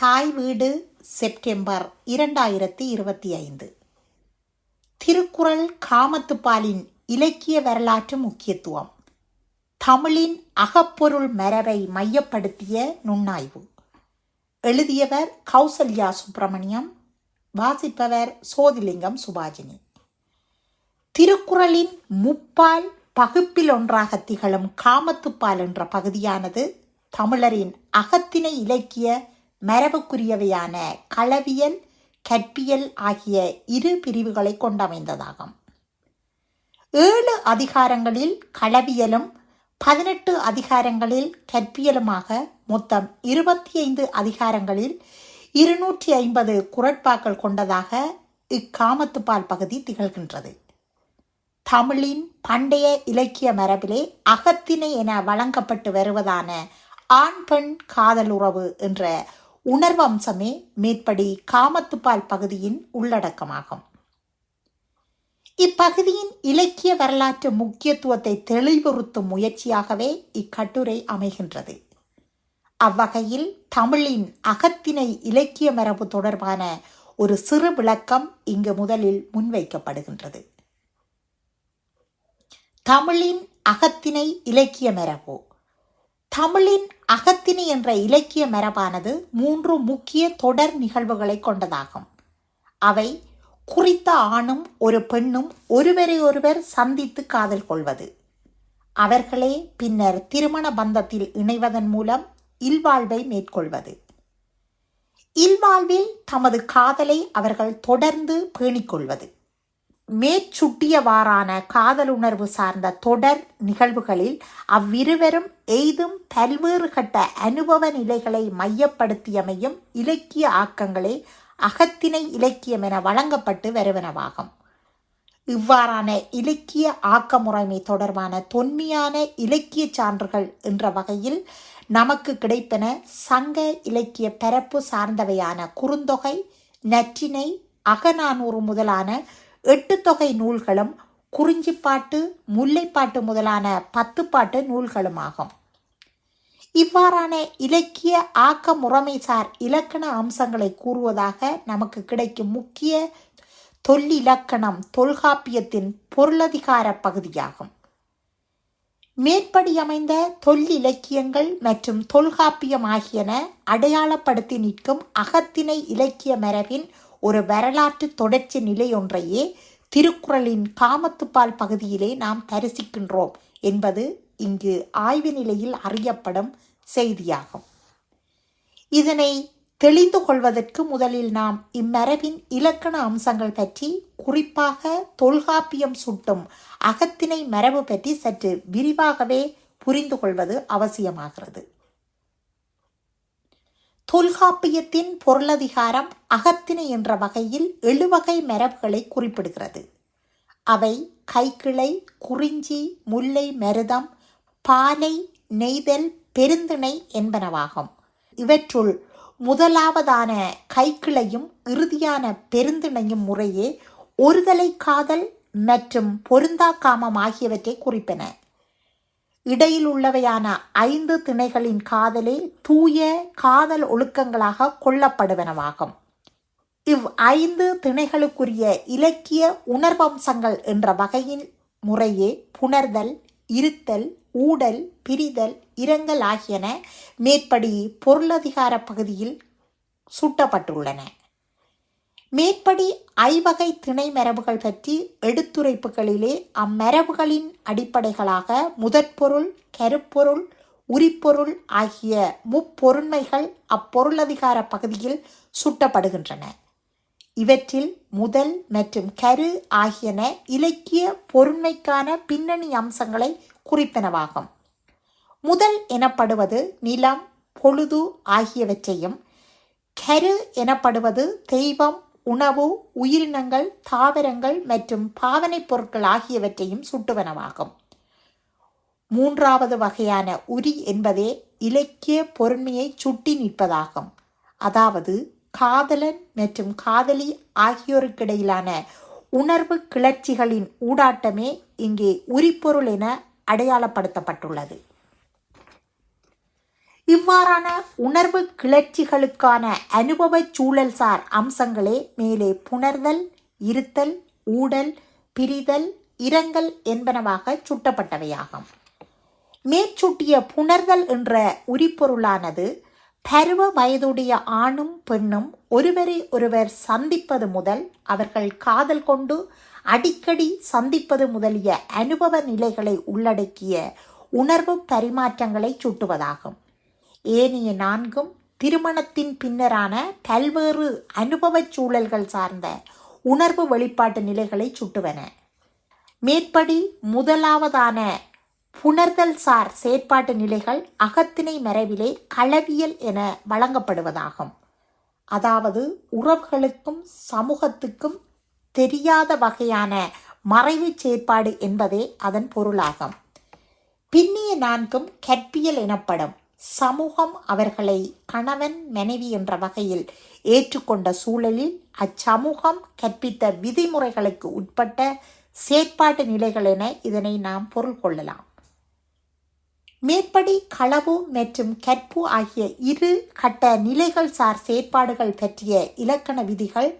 தாய் வீடு செப்டம்பர் இரண்டாயிரத்தி இருபத்தி ஐந்து. திருக்குறள் காமத்துப்பாலின் இலக்கிய வரலாற்று முக்கியத்துவம். தமிழின் அகப்பொருள் மரபை மையப்படுத்திய நுண்ணாய்வு. எழுதியவர் கௌசல்யா சுப்பிரமணியம் வாசிப்பவர் சோதிலிங்கம் சுபாஜினி. திருக்குறளின் முப்பால் பகுப்பில் ஒன்றாக திகழும் காமத்துப்பால் என்ற பகுதியானது தமிழரின் அகத்தினை இலக்கிய மரபுக்குரியவையான களவியல் கற்பியல் ஆகிய இரு பிரிவுகளை கொண்டமைந்ததாகும். ஏழு அதிகாரங்களில் களவியலும் பதினெட்டு அதிகாரங்களில் கற்பியலுமாக மொத்தம் இருபத்தி ஐந்து அதிகாரங்களில் இருநூற்றி ஐம்பது குரட்பாக்கள் கொண்டதாக இக்காமத்துப்பால் பகுதி திகழ்கின்றது. தமிழின் பண்டைய இலக்கிய மரபிலே அகத்திணை என வழங்கப்பட்டு வருவதான ஆண் பெண் காதல் உறவு என்ற உணர்வம்சமே மேற்படி காமத்துப்பால் பகுதியின் உள்ளடக்கமாகும். இப்பகுதியின் இலக்கிய வரலாற்று முக்கியத்துவத்தை தெளிவுறுத்தும் முயற்சியாகவே இக்கட்டுரை அமைகின்றது. அவ்வகையில் தமிழின் அகத்தினை இலக்கிய மரபு தொடர்பான ஒரு சிறு விளக்கம் இங்கு முதலில் முன்வைக்கப்படுகின்றது. தமிழின் அகத்தினை இலக்கிய மரபு. தமிழின் அகத்தினி என்ற இலக்கிய மரபானது மூன்று முக்கிய தொடர் நிகழ்வுகளை கொண்டதாகும். அவை குறித்த ஆணும் ஒரு பெண்ணும் ஒருவரை ஒருவர் சந்தித்து காதல் கொள்வது. அவர்களே பின்னர் திருமண பந்தத்தில் இணைவதன் மூலம் இல்வாழ்வை மேற்கொள்வது. இல்வாழ்வில் தமது காதலை அவர்கள் தொடர்ந்து பேணிக்கொள்வது மேற்சுட்டியவாறான காதலுணர்வு சார்ந்த தொடர் நிகழ்வுகளில் அவ்விருவரும் எய்தும் பல்வேறு கட்ட அனுபவ நிலைகளை மையப்படுத்தியமையும் இலக்கிய ஆக்கங்களே அகத்திணை இலக்கியம் என வழங்கப்பட்டு வருவனவாகும். இவ்வாறான இலக்கிய ஆக்க முறைமை தொடர்பான தொன்மையான இலக்கிய சான்றுகள் என்ற வகையில் நமக்கு கிடைப்பன சங்க இலக்கிய பரப்பு சார்ந்தவையான குறுந்தொகை நற்றினை அகநானூறு முதலான எட்டு தொகை நூல்களும் குறிஞ்சிப்பாட்டு முல்லைப்பாட்டு முதலான பத்துப்பாட்டு நூல்களுமாகும். இவ்வாறான இலக்கிய ஆக்க முறைமைசார் இலக்கண அம்சங்களை கூறுவதாக நமக்கு கிடைக்கும் முக்கிய தொல்லிலக்கணம் தொல்காப்பியத்தின் பொருளதிகார பகுதியாகும். மேற்படி அமைந்த தொல்லிலக்கியங்கள் மற்றும் தொல்காப்பியம் ஆகியன அடையாளப்படுத்தி நிற்கும் அகத்திணை இலக்கிய மரபின் ஒரு வரலாற்று தொடர்ச்சி நிலை ஒன்றையே திருக்குறளின் காமத்துப்பால் பகுதியிலே நாம் தரிசிக்கின்றோம் என்பது இங்கு ஆய்வு நிலையில் அறியப்படும் செய்தியாகும். இதனை தெளிந்து கொள்வதற்கு முதலில் நாம் இம்மரபின் இலக்கண அம்சங்கள் பற்றி குறிப்பாக தொல்காப்பியம் சுட்டும் அகத்தினை மரபு பற்றி சற்று விரிவாகவே புரிந்து கொள்வது அவசியமாகிறது. தொல்காப்பியத்தின் பொருளதிகாரம் அகத்திணை என்ற வகையில் எழுவகை மரபுகளை குறிப்பிடுகிறது. அவை கைக்கிளை குறிஞ்சி முல்லை மருதம் பாலை நெய்தல் பெருந்திணை என்பனவாகும். இவற்றுள் முதலாவதான கைக்கிளையும் இறுதியான பெருந்திணையும் முறையே ஒருதலை காதல் மற்றும் பொருந்தா காமம் ஆகியவற்றை குறிப்பன. இடையில் உள்ளவையான ஐந்து திணைகளின் காதலே தூய காதல் ஒழுக்கங்களாக கொள்ளப்படுவனவாகும் இவ் ஐந்து திணைகளுக்குரிய இலக்கிய உணர்வம்சங்கள் என்ற வகையின் முறையே புணர்தல் இருத்தல் ஊடல் பிரிதல் இரங்கல் ஆகியன மேற்படி பொருளதிகார பகுதியில் சூட்டப்பட்டுள்ளன. மேற்படி ஐவகை திணை மரபுகள் பற்றி எடுத்துரைப்புகளிலே அம்மரபுகளின் அடிப்படைகளாக முதற்பொருள் கருப்பொருள் உரிப்பொருள் ஆகிய முப்பொருண்மைகள் அப்பொருளதிகார பகுதியில் சுட்டப்படுகின்றன. இவற்றில் முதல் மற்றும் கரு ஆகியன இலக்கிய பொருண்மைக்கான பின்னணி அம்சங்களை குறிப்பனவாகும். முதல் எனப்படுவது நிலம் பொழுது ஆகியவற்றையும் கரு எனப்படுவது தெய்வம் உணவு உயிரினங்கள் தாவரங்கள் மற்றும் பாவனைப் பொருட்கள் ஆகியவற்றையும் சுட்டுவனமாகும். மூன்றாவது வகையான உரி என்பதே இலக்கிய பொருண்மையை சுட்டி நிற்பதாகும். அதாவது காதலன் மற்றும் காதலி ஆகியோருக்கிடையிலான உணர்வு கிளர்ச்சிகளின் ஊடாட்டமே இங்கே உரிப்பொருள் என அடையாளப்படுத்தப்பட்டுள்ளது. இவ்வாறான உணர்வு கிளர்ச்சிகளுக்கான அனுபவ சூழல்சார் அம்சங்களே மேலே புணர்தல் இருத்தல் ஊடல் பிரிதல் இரங்கல் என்பனவாக சுட்டப்பட்டவையாகும். மேற்சுட்டிய புணர்தல் என்ற உரிப்பொருளானது பருவ வயதுடைய ஆணும் பெண்ணும் ஒருவரை ஒருவர் சந்திப்பது முதல் அவர்கள் காதல் கொண்டு அடிக்கடி சந்திப்பது முதலிய அனுபவ நிலைகளை உள்ளடக்கிய உணர்வு பரிமாற்றங்களை சுட்டுவதாகும். ஏனைய நான்கும் திருமணத்தின் பின்னரான பல்வேறு அனுபவச் சூழல்கள் சார்ந்த உணர்வு வெளிப்பாட்டு நிலைகளை சுட்டுவன. மேற்படி முதலாவதான புணர்தல் சார் செயற்பாட்டு நிலைகள் அகத்திணை மரபிலே களவியல் என வழங்கப்படுவதாகும். அதாவது உறவுகளுக்கும் சமூகத்துக்கும் தெரியாத வகையான மறைவு செயற்பாடு என்பதே அதன் பொருளாகும். பின்னிய நான்கும் கற்பியல் எனப்படும். சமூகம் அவர்களை கணவன் மனைவி என்ற வகையில் ஏற்றுக்கொண்ட சூழலில் அச்சமூகம் கற்பித்த விதிமுறைகளுக்கு உட்பட்ட செயற்பாட்டு நிலைகள் என இதனை நாம் பொருள் கொள்ளலாம். மேற்படி களவு மற்றும் கற்பு ஆகிய இரு கட்ட நிலைகள் சார் செயற்பாடுகள் பற்றிய இலக்கண விதிகள்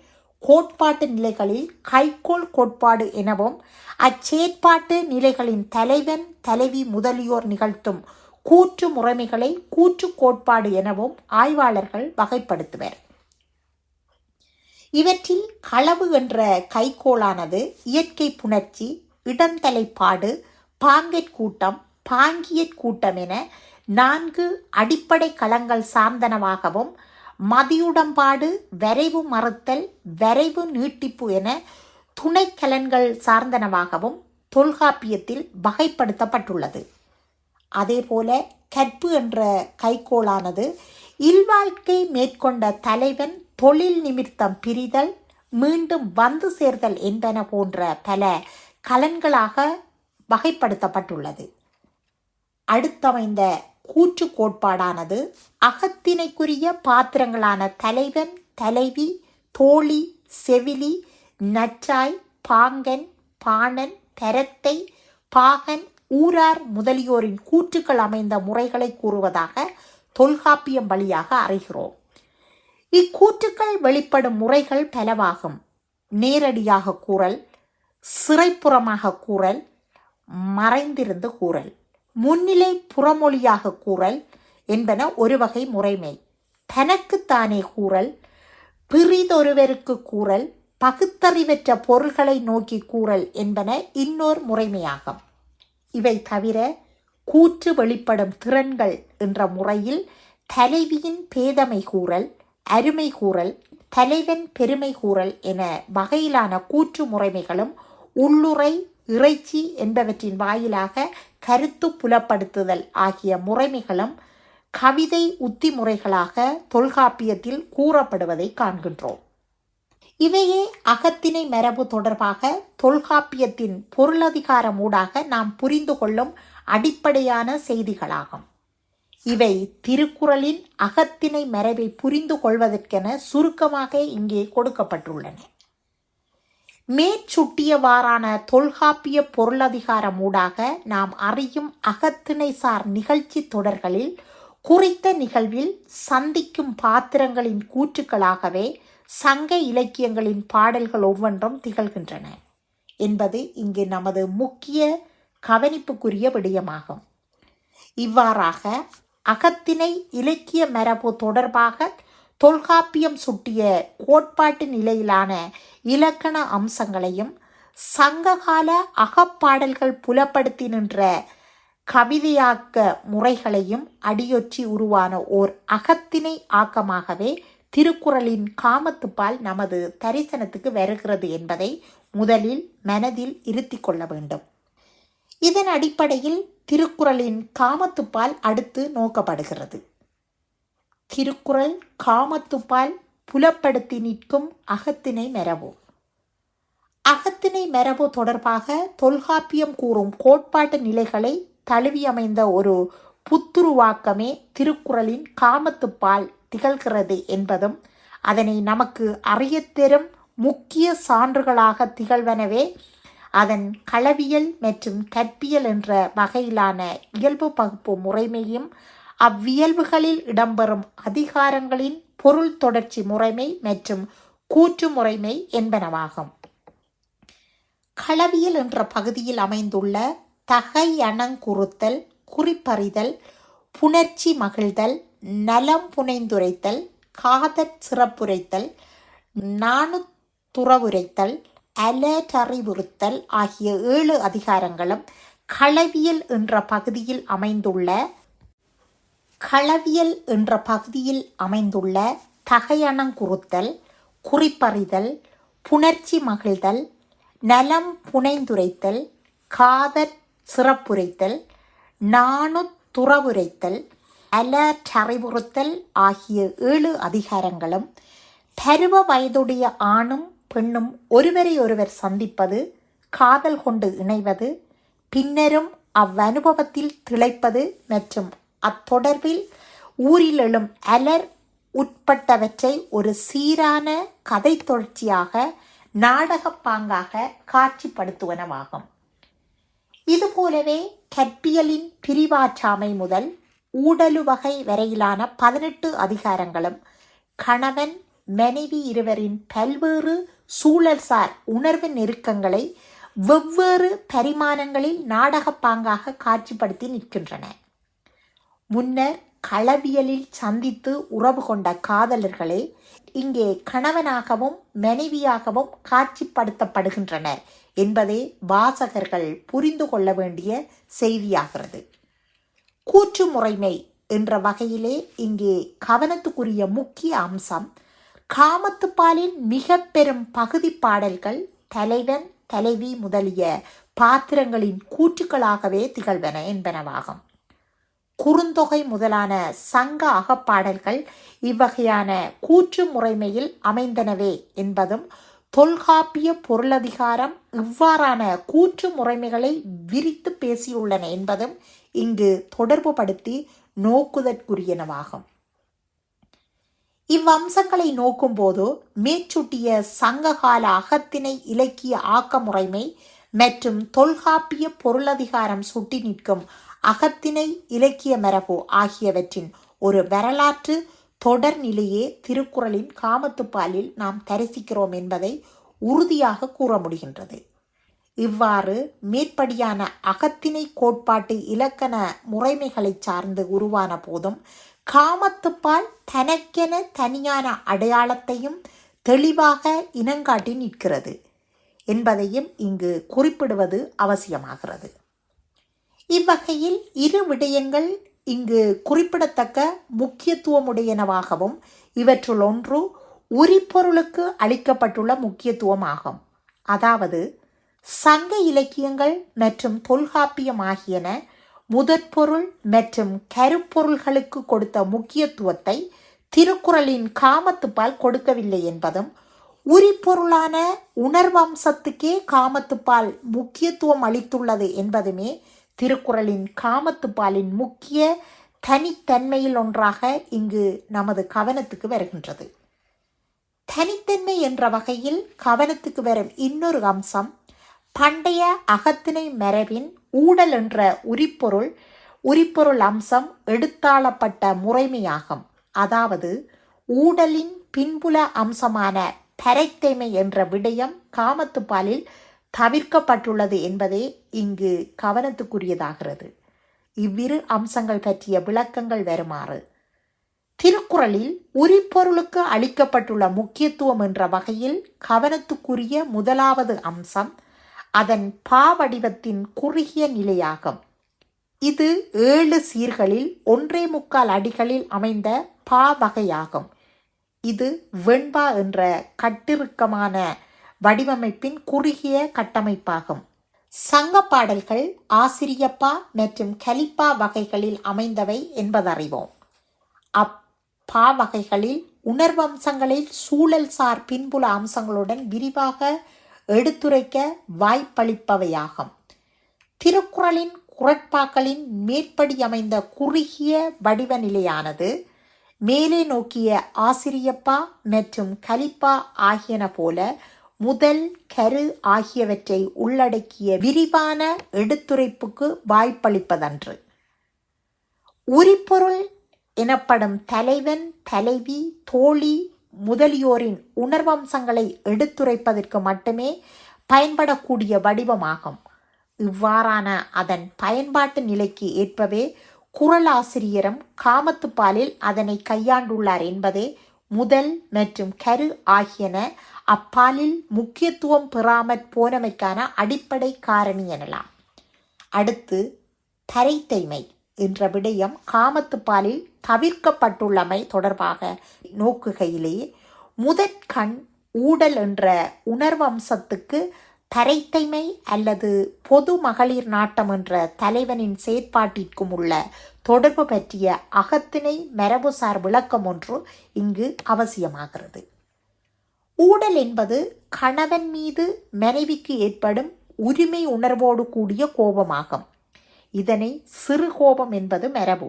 கோட்பாட்டு நிலைகளில் கைக்கோள் கோட்பாடு எனவும் அச்செயற்பாட்டு நிலைகளின் தலைவன் தலைவி முதலியோர் நிகழ்த்தும் கூற்று முறைமைகளை கூற்று கோட்பாடு எனவும் ஆய்வாளர்கள் வகைப்படுத்துவர். இவற்றில் களவு என்ற கைக்கோளானது இயற்கை புணர்ச்சி இடந்தலைப்பாடு பாங்கெட் கூட்டம் பாங்கியற் கூட்டம் என நான்கு அடிப்படை களங்கள் சார்ந்தனவாகவும் மதியுடம்பாடு வரைவு மறுத்தல் வரைவு நீட்டிப்பு என துணைக்கலன்கள் சார்ந்தனவாகவும் தொல்காப்பியத்தில் வகைப்படுத்தப்பட்டுள்ளது. அதேபோல கற்பு என்ற கைக்கோளானது இல்வாழ்க்கை மேற்கொண்ட தலைவன் தொழில் நிமித்தம் பிரிதல் மீண்டும் வந்து சேர்தல் என்பன போன்ற பல கலன்களாக வகைப்படுத்தப்பட்டுள்ளது. அடுத்தமைந்த கூற்று கோட்பாடானது அகத்தினைக்குரிய பாத்திரங்களான தலைவன் தலைவி தோழி செவிலி நச்சாய் பாங்கன் பாணன் பரத்தை பாகன் ஊரார் முதலியோரின் கூற்றுக்கள் அமைந்த முறைகளை கூறுவதாக தொல்காப்பியம் வழியாக அறிகிறோம். இக்கூற்றுக்கள் வெளிப்படும் முறைகள் பலவாகும். நேரடியாக கூறல் சிறைப்புறமாக கூறல் மறைந்திருந்து கூறல். முன்னிலை புறமொழியாக கூறல் என்பன ஒரு வகை முறைமை. தனக்குத்தானே கூறல் பிறிதொருவருக்கு கூறல் பகுத்தறிவற்ற பொருள்களை நோக்கி கூறல் என்பன இன்னொரு முறைமையாகும். இவை தவிர கூற்று வெளிப்படும் திறன்கள் என்ற முறையில் தலைவியின் பேதமை கூறல் அருமை கூறல் தலைவன் பெருமை கூறல் என வகையிலான கூற்று முறைமைகளும் உள்ளுரை இறைச்சி என்பவற்றின் வாயிலாக கருத்து புலப்படுத்துதல் ஆகிய முறைமைகளும் கவிதை உத்தி முறைகளாக தொல்காப்பியத்தில் கூறப்படுவதை காண்கின்றோம். இவையே அகத்திணை மரபு தொடர்பாக தொல்காப்பியத்தின் பொருளதிகாரம் ஊடாக நாம் புரிந்து கொள்ளும் அடிப்படையான செய்திகளாகும். இவை திருக்குறளின் அகத்திணை மரபை புரிந்து கொள்வதற்கென சுருக்கமாக இங்கே கொடுக்கப்பட்டுள்ளன. மேற்சுட்டியவாறான தொல்காப்பிய பொருளதிகாரம் ஊடாக நாம் அறியும் அகத்திணை சார் நிகழ்ச்சி தொடர்களில் குறித்த நிகழ்வில் சந்திக்கும் பாத்திரங்களின் கூற்றுக்களாகவே சங்க இலக்கியங்களின் பாடல்கள் ஒவ்வொன்றும் திகழ்கின்றன என்பது இங்கு நமது முக்கிய கவனிப்புக்குரிய விடயமாகும். இவ்வாறாக அகத்தினை இலக்கிய மரபு தொடர்பாக தொல்காப்பியம் சுட்டிய கோட்பாட்டு நிலையிலான இலக்கண அம்சங்களையும் சங்ககால அகப்பாடல்கள் புலப்படுத்தி நின்ற கவிதையாக்க முறைகளையும் அடியொற்றி உருவான ஓர் அகத்தினை ஆக்கமாகவே திருக்குறளின் காமத்துப்பால் நமது தரிசனத்துக்கு வருகிறது என்பதை முதலில் மனதில் இருத்தி கொள்ள வேண்டும். இதன் அடிப்படையில் திருக்குறளின் காமத்துப்பால் அடுத்து நோக்கப்படுகிறது. திருக்குறள் காமத்துப்பால் புலப்படுத்தி நிற்கும் அகத்திணை மரபு அகத்திணை மரபு தொடர்பாக தொல்காப்பியம் கூறும் கோட்பாட்டு நிலைகளை தழுவியமைந்த ஒரு புத்துருவாக்கமே திருக்குறளின் காமத்துப்பால் திகழ்கிறது என்பதும் அதனை நமக்கு அறியத்தரும் முக்கிய சான்றுகளாக திகழ்வனவே அதன் களவியல் மற்றும் கற்பியல் என்ற வகையிலான இயல்பு பகுப்பு முறைமையும் அவ்வியல்புகளில் இடம்பெறும் அதிகாரங்களின் பொருள் தொடர்ச்சி முறைமை மற்றும் கூற்று முறைமை என்பனவாகும். களவியல் என்ற பகுதியில் அமைந்துள்ள தகையணங்குறுத்தல் குறிப்பறிதல் புணர்ச்சி மகிழ்தல் நலம் புனைந்துரைத்தல் காதற் சிறப்புரைத்தல் நாணுத்துறவுரைத்தல் அலற்றறிவுறுத்தல் ஆகிய ஏழு அதிகாரங்களும் களவியல் என்ற பகுதியில் அமைந்துள்ள களவியல் என்ற பகுதியில் அமைந்துள்ள தகையணங்குறுத்தல் குறிப்பறிதல் புணர்ச்சி மகிழ்தல் நலம் புனைந்துரைத்தல் காதற் சிறப்புரைத்தல் நாணுத்துறவுரைத்தல் அலற்றறிவுறுத்தல் ஆகிய ஏழு அதிகாரங்களும் பருவ வயதுடைய ஆணும் பெண்ணும் ஒருவரை ஒருவர் சந்திப்பது காதல் கொண்டு இணைவது பின்னரும் அவ்வனுபவத்தில் திளைப்பது மற்றும் அத்தொடர்பில் ஊரில் எழும் அலர் உட்பட்டவற்றை ஒரு சீரான கதை தொடர்ச்சியாக நாடகப் பாங்காக காட்சிப்படுத்துவனவாகும். இதுபோலவே கற்பியலின் பிரிவாற்றாமை முதல் ஊடலு வகை வரையிலான பதினெட்டு அதிகாரங்களும் கணவன் மனைவி இருவரின் பல்வேறு சூழல்சார் உணர்வு நெருக்கங்களை வெவ்வேறு பரிமாணங்களில் நாடகப் பாங்காக காட்சிப்படுத்தி நிற்கின்றன. முன்னர் களவியலில் சந்தித்து உறவு கொண்ட காதலர்களே இங்கே கணவனாகவும் மனைவியாகவும் காட்சிப்படுத்தப்படுகின்றனர் என்பதே வாசகர்கள் புரிந்து கொள்ள வேண்டிய செய்தியாகிறது. கூற்று முறைமை என்ற வகையிலே இங்கே கவனத்துக்குரிய முக்கிய அம்சம் காமத்துப்பாலின் மிக பெரும் பகுதி பாடல்கள் தலைவன் தலைவி முதலிய பாத்திரங்களின் கூற்றுக்களாகவே திகழ்வன என்பனவாகும். குறுந்தொகை முதலான சங்க அகப்பாடல்கள் இவ்வகையான கூற்று முறைமையில் அமைந்தனவே என்பதும் தொல்காப்பிய பொருளதிகாரம் இவ்வாறான கூற்று முறைமைகளை விரித்து பேசியுள்ளன என்பதும் இங்கு தொடர்புபடுத்தி நோக்குதற்குரியனவாகும். இவ்வம்சங்களை நோக்கும்போது மேற்சுட்டிய சங்ககால அகத்திணை இலக்கிய ஆக்க முறைமை மற்றும் தொல்காப்பிய பொருளதிகாரம் சுட்டி நிற்கும் அகத்திணை இலக்கிய மரபு ஆகியவற்றின் ஒரு வரலாற்று தொடர்நிலையே திருக்குறளின் காமத்துப்பாலில் நாம் தரிசிக்கிறோம் என்பதை உறுதியாக கூற முடிகின்றது. இவ்வாறு மேற்படியான அகத்திணை கோட்பாட்டு இலக்கண முறைமைகளை சார்ந்து உருவான போதும் காமத்துப்பால் தனக்கென தனியான அடையாளத்தையும் தெளிவாக இனங்காட்டி நிற்கிறது என்பதையும் இங்கு குறிப்பிடுவது அவசியமாகிறது. இவ்வகையில் இரு விடயங்கள் இங்கு குறிப்பிடத்தக்க முக்கியத்துவமுடையனவாகவும் இவற்றுள் ஒன்று உரிப்பொருளுக்கு அளிக்கப்பட்டுள்ள முக்கியத்துவமாகும். அதாவது சங்க இலக்கியங்கள் மற்றும் தொல்காப்பியம் ஆகியன முதற்பொருள் மற்றும் கருப்பொருள்களுக்கு கொடுத்த முக்கியத்துவத்தை திருக்குறளின் காமத்துப்பால் கொடுக்கவில்லை என்பதும் உரிப்பொருளான உணர்வம்சத்துக்கே காமத்துப்பால் முக்கியத்துவம் அளித்துள்ளது என்பதுமே திருக்குறளின் காமத்துப்பாலின் முக்கிய தனித்தன்மையில் ஒன்றாக இங்கு நமது கவனத்துக்கு வருகின்றது. தனித்தன்மை என்ற வகையில் கவனத்துக்கு வரும் இன்னொரு அம்சம் பண்டைய அகத்தினை மரபின் ஊடல் என்ற உரிப்பொருள் உரிப்பொருள் அம்சம் எடுத்தாளப்பட்ட முறைமையாகும். அதாவது ஊடலின் பின்புல அம்சமான பறைத்தேமை என்ற விடயம் காமத்துப்பாலில் தவிர்க்கப்பட்டுள்ளது என்பதே இங்கு கவனத்துக்குரியதாகிறது. இவ்விரு அம்சங்கள் பற்றிய விளக்கங்கள் வருமாறு. திருக்குறளில் உரிப்பொருளுக்கு அளிக்கப்பட்டுள்ள முக்கியத்துவம் என்ற வகையில் கவனத்துக்குரிய முதலாவது அம்சம் அதன் பாவடிவத்தின் குறுகிய நிலையாகும். இது ஏழு சீர்களில் ஒன்றே முக்கால் அடிகளில் அமைந்த பா வகையாகும். இது வெண்பா என்ற கட்டிருக்கமான வடிவமைப்பின் குறுகிய கட்டமைப்பாகும். சங்க பாடல்கள் ஆசிரியப்பா மற்றும் கலிப்பா வகைகளில் அமைந்தவை என்பதறிவோம். அப்பா வகைகளில் உணர்வம்சங்களில் சூழல் சார் பின்புல அம்சங்களுடன் விரிவாக எடுத்துரைக்க வாய்ப்பளிப்பவையாகும். திருக்குறளின் குரட்பாக்களின் மேற்படி அமைந்த குறுகிய வடிவ நிலையானது மேலே நோக்கிய ஆசிரியப்பா மற்றும் கலிப்பா ஆகியன போல முதல் கரு ஆகியவற்றை உள்ளடக்கிய விரிவான எடுத்துரைப்புக்கு வாய்ப்பளிப்பதன்று. உரிப்பொருள் எனப்படும் தலைவன் தலைவி தோழி முதலியோரின் உணர்வம்சங்களை எடுத்துரைப்பதற்கு மட்டுமே பயன்படக்கூடிய வடிவமாகும். இவ்வாறான அதன் பயன்பாட்டு நிலைக்கு ஏற்பவே குரலாசிரியரும் காமத்துப்பாலில் அதனை கையாண்டுள்ளார் என்பதே முதல் மற்றும் கரு ஆகியன அப்பாலில் முக்கியத்துவம் பெறாமற் போனமைக்கான அடிப்படை காரணி எனலாம். அடுத்து தரைத்தைமை என்ற விடயம் காமத்துப்பாலில் தவிர்க்கப்பட்டுள்ளமை தொடர்பாக நோக்குகையிலே முதற்கண் ஊடல் என்ற உணர்வம்சத்துக்கு தரைத்தைமை அல்லது பொது மகளிர் நாட்டம் என்ற தலைவனின் செயற்பாட்டிற்கும் உள்ள தொடர்பு பற்றிய அகத்திணை மரபுசார் விளக்கம் ஒன்று இங்கு அவசியமாகிறது. ஊடல் என்பது கணவன் மீது மனைவிக்கு ஏற்படும் உரிமை உணர்வோடு கூடிய கோபமாகும். இதனை சிறு கோபம் என்பது மரபு.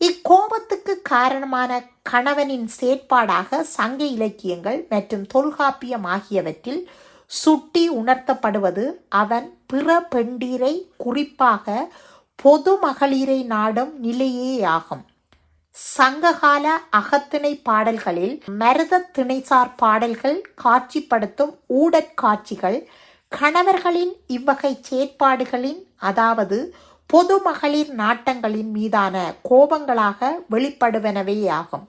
இக்கோபத்துக்கு காரணமான கணவனின் செயற்பாடாக சங்க இலக்கியங்கள் மற்றும் தொல்காப்பியம் ஆகியவற்றில் சுட்டி உணர்த்தப்படுவது அவன் பிற பெண்டீரை குறிப்பாக பொது மகளிரை நாடும் நிலையேயாகும். சங்ககால அகத்திணை பாடல்களில் மருத திணைசார் பாடல்கள் காட்சிப்படுத்தும் ஊடற்காட்சிகள் கணவர்களின் இவ்வகை செயற்பாடுகளின் அதாவது பொது மகளிர் நாட்டங்களின் மீதான கோபங்களாக வெளிப்படுவனவேயாகும்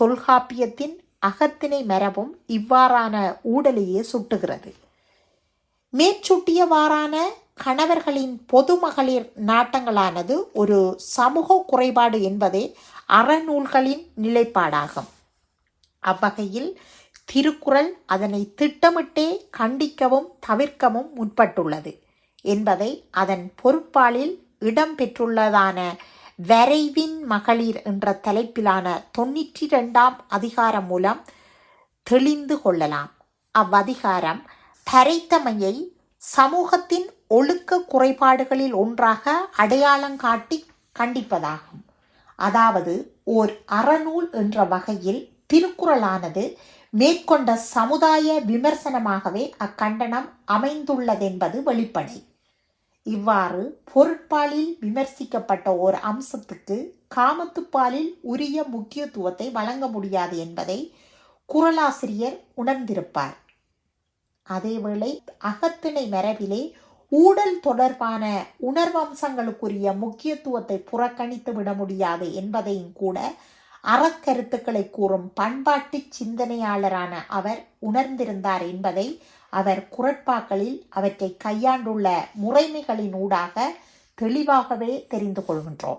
தொல்காப்பியத்தின் அகத்திணை மரபும் இவ்வாறான ஊடலையே சுட்டுகிறது. மேற்சுட்டியவாறான கணவர்களின் பொது மகளிர் நாட்டங்களானது ஒரு சமூக குறைபாடு என்பதே அறநூல்களின் நிலைப்பாடாகும். அவ்வகையில் திருக்குறள் அதனை திட்டமிட்டே கண்டிக்கவும் தவிர்க்கவும் முற்பட்டுள்ளது என்பதை அதன் பொறுப்பாளில் இடம்பெற்றுள்ளதான வரைவின் மகளிர் என்ற தலைப்பிலான தொன்னூற்றி ரெண்டாம் அதிகாரம் மூலம் தெளிந்து கொள்ளலாம். அவ்வதிகாரம் தரைத்தமையை சமூகத்தின் ஒழுக்க குறைபாடுகளில் ஒன்றாக அடையாளம் காட்டி கண்டிப்பதாகும். அதாவது ஓர் அறநூல் என்ற வகையில் திருக்குறளானது மேற்கொண்ட சமுதாய விமர்சனமாகவே அக்கண்டனம் அமைந்துள்ளதென்பது வெளிப்படை. இவ்வாறு பொருட்பாலில் விமர்சிக்கப்பட்ட ஓர் அம்சத்துக்கு காமத்துப்பாலில் உரிய முக்கியத்துவத்தை வழங்க முடியாது என்பதை குரலாசிரியர் உணர்ந்திருப்பார். அதேவேளை அகத்திணை மரபிலே ஊடல் தொடர்பான உணர்வம்சங்களுக்குரிய முக்கியத்துவத்தை புறக்கணித்து விட முடியாது என்பதையும் கூட அறக்கருத்துக்களை கூறும் பண்பாட்டு சிந்தனையாளரான அவர் உணர்ந்திருந்தார் என்பதை அவர் குரட்பாக்களில் அவற்றை கையாண்டுள்ள முறைமைகளின் ஊடாக தெளிவாகவே தெரிந்து கொள்கின்றோம்.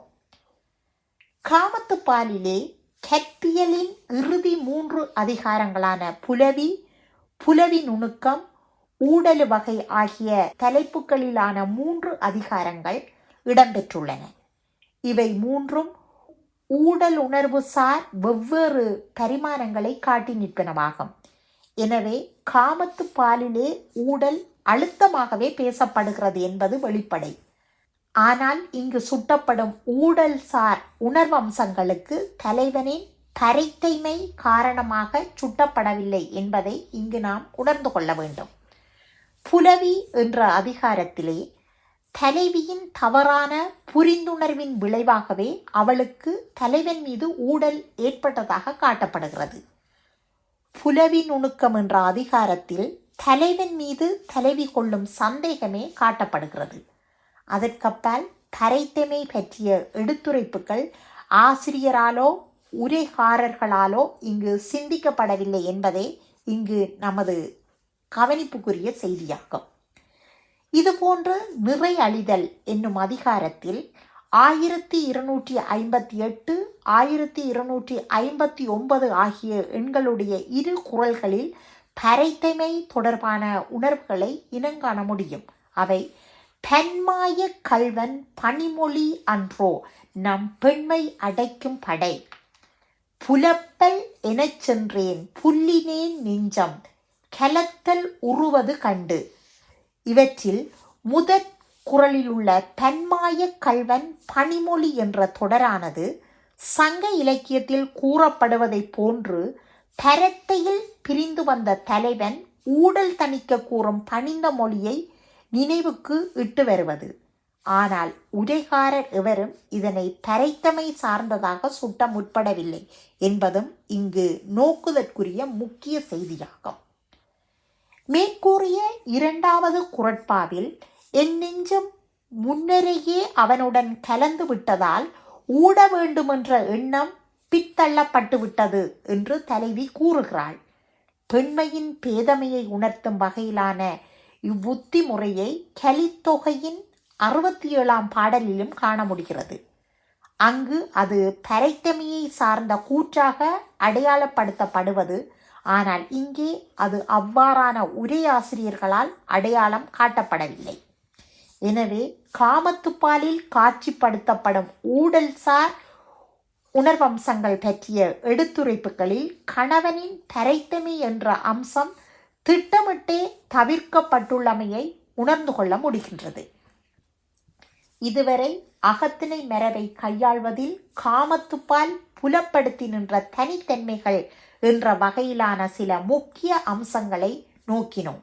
காமத்து பாலிலே கற்பியலின் இறுதி மூன்று அதிகாரங்களான புலவி புலவி நுணுக்கம் ஊடல் வகை ஆகிய தலைப்புகளிலான மூன்று அதிகாரங்கள் இடம்பெற்றுள்ளன. இவை மூன்றும் ஊடல் உணர்வு சார் வெவ்வேறு பரிமாணங்களை காட்டி நிற்பனவாகும். எனவே காமத்து பாலிலே ஊடல் அழுத்தமாகவே பேசப்படுகிறது என்பது வெளிப்படை. ஆனால் இங்கு சுட்டப்படும் ஊடல் சார் உணர்வம்சங்களுக்கு தலைவனின் தரைத்தைமை காரணமாக சுட்டப்படவில்லை என்பதை இங்கு நாம் உணர்ந்து கொள்ள வேண்டும். புலவி என்ற அதிகாரத்திலே தலைவியின் தவறான புரிந்துணர்வின் விளைவாகவே அவளுக்கு தலைவன் மீது ஊடல் ஏற்பட்டதாக காட்டப்படுகிறது. புலவி நுணுக்கம் என்ற அதிகாரத்தில் தலைவன் மீது தலைவி கொள்ளும் சந்தேகமே காட்டப்படுகிறது. அதற்கப்பால் தரைத்தமை பற்றிய எடுத்துரைப்புகள் ஆசிரியராலோ உரைகாரர்களாலோ இங்கு சிந்திக்கப்படவில்லை என்பதே இங்கு நமது கவனிப்புக்குரிய செய்தியாகும். இதுபோன்று நிறை அழிதல் என்னும் அதிகாரத்தில் ஆயிரத்தி இருநூற்றி ஐம்பத்தி எட்டு ஆயிரத்தி இருநூற்றி ஐம்பத்தி ஒன்பது ஆகிய எண்களுடைய இரு குரல்களில் பரைத்தமை தொடர்பான உணர்வுகளை இனங்காண முடியும். அவை பெண்மாய கல்வன் பனிமொழி அன்றோ நம் பெண்மை அடைக்கும் படை. புலப்பல் எனச் சென்றேன் புல்லினேன் நெஞ்சம். கலத்தல் உருவது கண்டு. இவற்றில் முதற் குரலிலுள்ள தன்மாய கல்வன் பனிமொழி என்ற தொடரானது சங்க இலக்கியத்தில் கூறப்படுவதைப் போன்று பரத்தையில் பிரிந்து வந்த தலைவன் ஊடல் தணிக்க கூறும் பணிந்த மொழியை நினைவுக்கு இட்டு வருவது. ஆனால் உரைகாரர் எவரும் இதனை பரைத்தமை சார்ந்ததாக சுட்ட முற்படவில்லை என்பதும் இங்கு நோக்குதற்குரிய முக்கிய செய்தியாகும். மேற்கூறிய இரண்டாவது குரட்பாவில் என் நெஞ்சம் முன்னரேயே அவனுடன் கலந்து விட்டதால் ஊட வேண்டுமென்ற எண்ணம் பித்தள்ளப்பட்டு விட்டது என்று தலைவி கூறுகிறாள். பெண்மையின் பேதமையை உணர்த்தும் வகையிலான இவ்வுத்தி முறையை கலித்தொகையின் அறுபத்தி ஏழாம் பாடலிலும் காண முடிகிறது. அங்கு அது பரைத்தமையை சார்ந்த கூற்றாக அடையாளப்படுத்தப்படுவது ஆனால் இங்கே அது அவ்வாறான உரையாசிரியர்களால் அடையாளம் காட்டப்படவில்லை. எனவே காமத்துப்பாலில் காட்சிப்படுத்தப்படும் ஊடல்சார் உணர்வம்சங்கள் பற்றிய எடுத்துரைப்புகளில் கணவனின் தரைத்தமை என்ற அம்சம் திட்டமிட்டே தவிர்க்கப்பட்டுள்ளமையை உணர்ந்து கொள்ள முடிகின்றது. இதுவரை அகத்திணை மரபை கையாள்வதில் காமத்துப்பால் புலப்படுத்தி நின்ற தனித்தன்மைகள் என்ற வகையிலான சில முக்கிய அம்சங்களை நோக்கினோம்.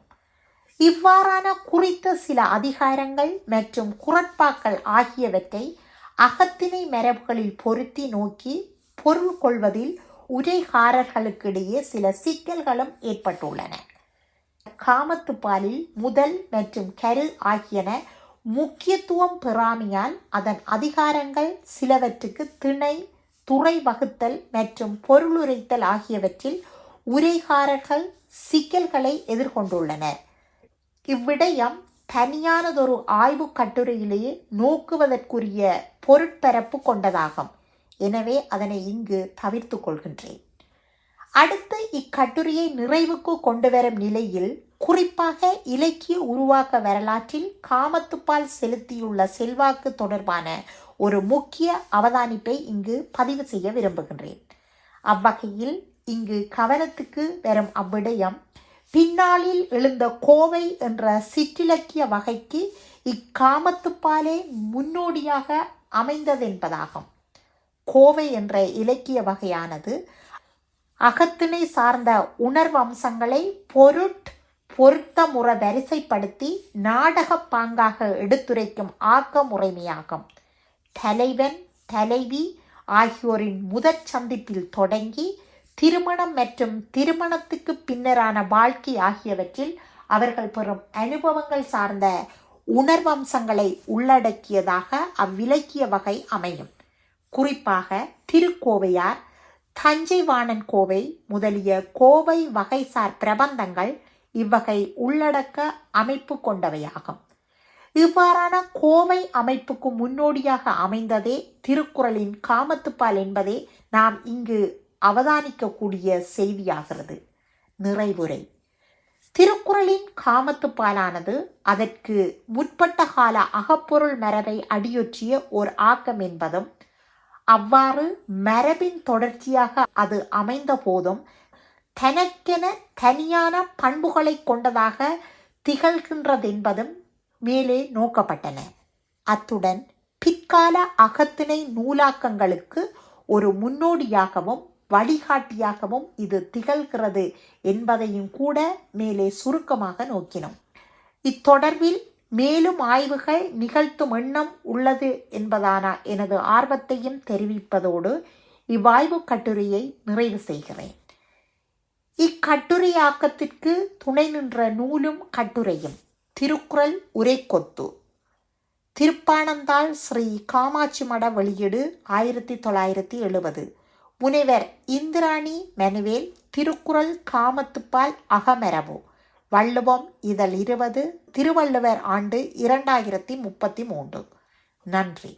இவ்வாறான குறித்த சில அதிகாரங்கள் மற்றும் குரட்பாக்கள் ஆகியவற்றை அகத்திணை மரபுகளில் பொருத்தி நோக்கி பொருள் கொள்வதில் உரைகாரர்களுக்கிடையே சில சிக்கல்களும் ஏற்பட்டுள்ளன. காமத்துப்பாலில் முதல் மற்றும் கரு ஆகியன முக்கியத்துவம் பெறாமையால் அதன் அதிகாரங்கள் சிலவற்றுக்கு திணை துறை வகுத்தல் மற்றும் பொருளுரைத்தல் ஆகியவற்றில் உரைகாரர்கள் சிக்கல்களை எதிர்கொண்டுள்ளனர். இவ்விடயம் தனியானதொரு ஆய்வு கட்டுரையிலேயே நோக்குவதற்குரிய பொருட்பரப்பு கொண்டதாகும். எனவே அதனை இங்கு தவிர்த்து கொள்கின்றேன். அடுத்து இக்கட்டுரையை நிறைவுக்கு கொண்டு வரும் நிலையில் குறிப்பாக இலக்கிய உருவாக்க வரலாற்றில் காமத்துப்பால் செலுத்தியுள்ள செல்வாக்கு தொடர்பான ஒரு முக்கிய அவதானிப்பை இங்கு பதிவு செய்ய விரும்புகின்றேன். அவ்வகையில் இங்கு கவனத்துக்கு வரும் அவ்விடயம் பின்னாளில் எழுந்த கோவை என்ற சிற்றிலக்கிய வகைக்கு இக்காமத்துப்பாலே முன்னோடியாக அமைந்ததென்பதாகும். கோவை என்ற இலக்கிய வகையானது அகத்தினை சார்ந்த உணர்வம்சங்களை பொருட் பொருத்தமுற வரிசைப்படுத்தி நாடக பாங்காக எடுத்துரைக்கும் ஆக்க முறைமையாகும் தலைவன் தலைவி ஆகியோரின் முதற் சந்திப்பில் தொடங்கி திருமணம் மற்றும் திருமணத்துக்கு பின்னரான வாழ்க்கை ஆகியவற்றில் அவர்கள் பெறும் அனுபவங்கள் சார்ந்த உணர்வம்சங்களை உள்ளடக்கியதாக அவ்விலக்கிய வகை அமையும். குறிப்பாக திருக்கோவையார் தஞ்சை வாணன் கோவை முதலிய கோவை வகைசார் பிரபந்தங்கள் இவ்வகை உள்ளடக்க அமைப்பு கொண்டவையாகும். இவ்வாறான கோவை அமைப்புக்கு முன்னோடியாக அமைந்ததே திருக்குறளின் காமத்துப்பால் என்பதே நாம் இங்கு அவதானிக்கக்கூடிய செய்தியாகிறது. நிறைவுரை. திருக்குறளின் காமத்துப்பாலானது அதற்கு முற்பட்ட கால அகப்பொருள் மரபை அடியொற்றிய ஓர் ஆக்கம் என்பதும் அவ்வாறு மரபின் தொடர்ச்சியாக அது அமைந்த போதும் தனக்கென தனியான பண்புகளை கொண்டதாக திகழ்கின்றதென்பதும் மேலே நோக்கப்பட்டன. அத்துடன் பிற்கால அகத்திணை நூலாக்கங்களுக்கு ஒரு முன்னோடியாகவும் வழிகாட்டியாகவும் இது திகழ்கிறது என்பதையும் கூட மேலே சுருக்கமாக நோக்கினோம். இத்தொடர்பில் மேலும் ஆய்வுகள் நிகழ்த்தும் எண்ணம் உள்ளது என்பதான எனது ஆர்வத்தையும் தெரிவிப்பதோடு இவ்வாய்வு கட்டுரையை நிறைவு செய்கிறேன். இக்கட்டுரையாக்கத்திற்கு துணை நின்ற நூலும் கட்டுரையும். திருக்குறள் உரைக்கொத்து திருப்பானந்தாள் ஸ்ரீ காமாட்சி மட வெளியீடு ஆயிரத்தி தொள்ளாயிரத்தி எழுபது. முனைவர் இந்திராணி மெனுவேல் திருக்குறள் காமத்துப்பால் அகமரபு. வள்ளுவம் இதழ் இருபது திருவள்ளுவர் ஆண்டு இரண்டாயிரத்தி முப்பத்தி மூன்று. நன்றி.